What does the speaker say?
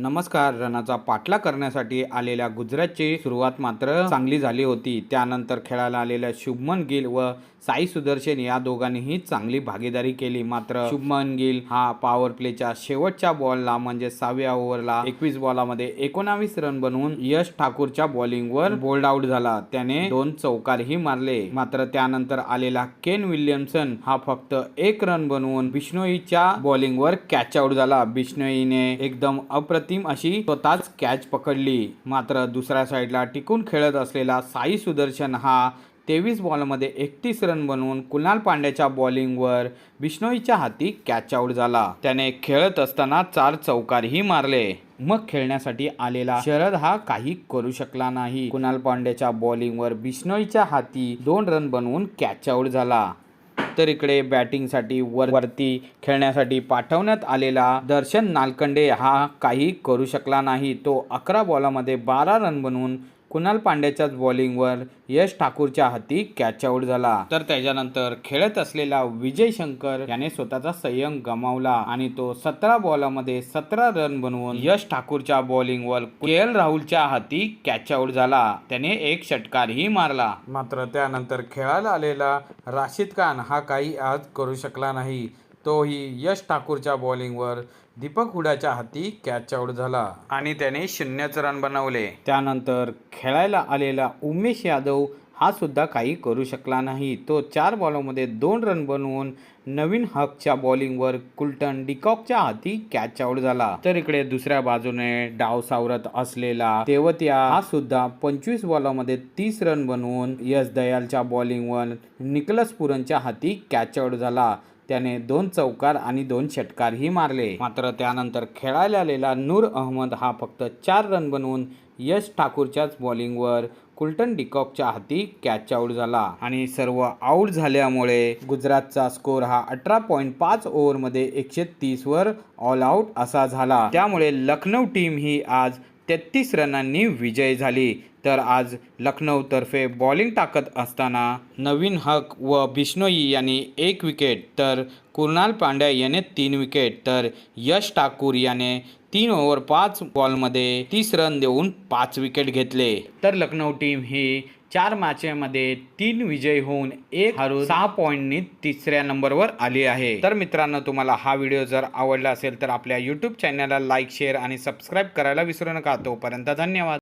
नमस्कार. रनाचा पाठला करण्यासाठी आलेल्या गुजरातची सुरुवात मात्र चांगली झाली होती. त्यानंतर खेळायला आलेल्या शुभमन गिल व साई सुदर्शन या दोघांनीही चांगली भागीदारी केली. मात्र शुभमन गिल हा पॉवर प्लेच्या शेवटच्या बॉलला म्हणजे सहाव्या ओव्हरला एकवीस बॉलामध्ये एकोणावीस रन बनवून यश ठाकूरच्या बॉलिंगवर बोल्ड आउट झाला. त्याने दोन चौकारही मारले. मात्र त्यानंतर आलेला केन विल्यमसन हा फक्त एक रन बनवून बिश्नोईच्या बॉलिंगवर कॅच आउट झाला. बिश्नोईने एकदम अप्रतिम अशी स्वतःच कॅच पकडली. मात्र दुसऱ्या साईडला टिकून खेळत असलेला साई सुदर्शन हा तेवीस बॉलमध्ये एकतीस रन बनवून कुणाल पांड्याच्या बॉलिंगवर बिश्नोईच्या हाती कॅच आउट झाला. त्याने खेळत असताना चार चौकारही मारले. मग खेळण्यासाठी आलेला शरद हा काही करू शकला नाही. कुणाल पांड्याच्या बॉलिंगवर बिश्नोईच्या हाती दोन रन बनवून कॅच आउट झाला. तर इकडे बॅटिंगसाठी वर वरती खेळण्यासाठी पाठवण्यात आलेला दर्शन नालकंडे हा काही करू शकला नाही. तो अकरा बॉलामध्ये बारा रन बनवून कुणाल पांड्याच्याच बॉलिंगवर यश ठाकूरच्या हाती कॅच आउट झाला. तर त्याच्यानंतर खेळत असलेला विजय शंकर याने स्वतःचा संयम गमावला आणि तो सतरा बॉलामध्ये सतरा रन बनवून यश ठाकूरच्या बॉलिंगवर के एल राहुलच्या हाती कॅच आउट झाला. त्याने एक षटकारही मारला. मात्र त्यानंतर खेळायला आलेला राशिद खान हा काही आज करू शकला नाही. तोही यश ठाकूरच्या बॉलिंगवर दीपक हुडाच्या हाती कॅच आउट झाला. आणि त्याने शून्यच रन बनवले. त्यानंतर खेळायला आलेला उमेश यादव हा सुद्धा काही करू शकला नाही. तो चार बॉलमध्ये दोन रन बनवून नवीन हकच्या बॉलिंगवर कुलटन डिकॉकच्या हाती कॅच आउट झाला. तर इकडे दुसऱ्या बाजूने डाव सावरत असलेला तेवतिया हा सुद्धा पंचवीस बॉलामध्ये तीस रन बनवून यश दयालच्या बॉलिंगवर निकलस पुरनच्या हाती कॅच आउट झाला. त्याने दोन चौकार आणि दोन षटकारही मारले. मात्र त्यानंतर खेळायला आलेला नूर अहमद हा फक्त चार रन बनवून यश ठाकूरच्याच बॉलिंगवर कुलटन डिकॉकच्या हाती कॅच आउट झाला. आणि सर्व आऊट झाल्यामुळे गुजरातचा स्कोर हा अठरा पॉईंट पाच ओव्हरमध्ये एकशे तीसवर ऑल आऊट असा झाला. त्यामुळे लखनौ टीम ही आज तेहतीस रनांनी विजय झाली. तर आज लखनौतर्फे बॉलिंग टाकत असताना नवीन हक व बिश्नोई यांनी एक विकेट तर कुणाल पांड्या याने तीन विकेट तर यश ठाकूर याने तीन ओव्हर पाच बॉलमध्ये तीस रन देऊन पाच विकेट घेतले. तर लखनौ टीम ही चार मॅचमध्ये तीन विजय होऊन एक हरून सहा पॉईंटनी तिसऱ्या नंबरवर आली आहे. तर मित्रांनो तुम्हाला हा व्हिडिओ जर आवडला असेल तर आपल्या यूट्यूब चॅनलला लाईक शेअर आणि सबस्क्राईब करायला विसरू नका. तोपर्यंत धन्यवाद.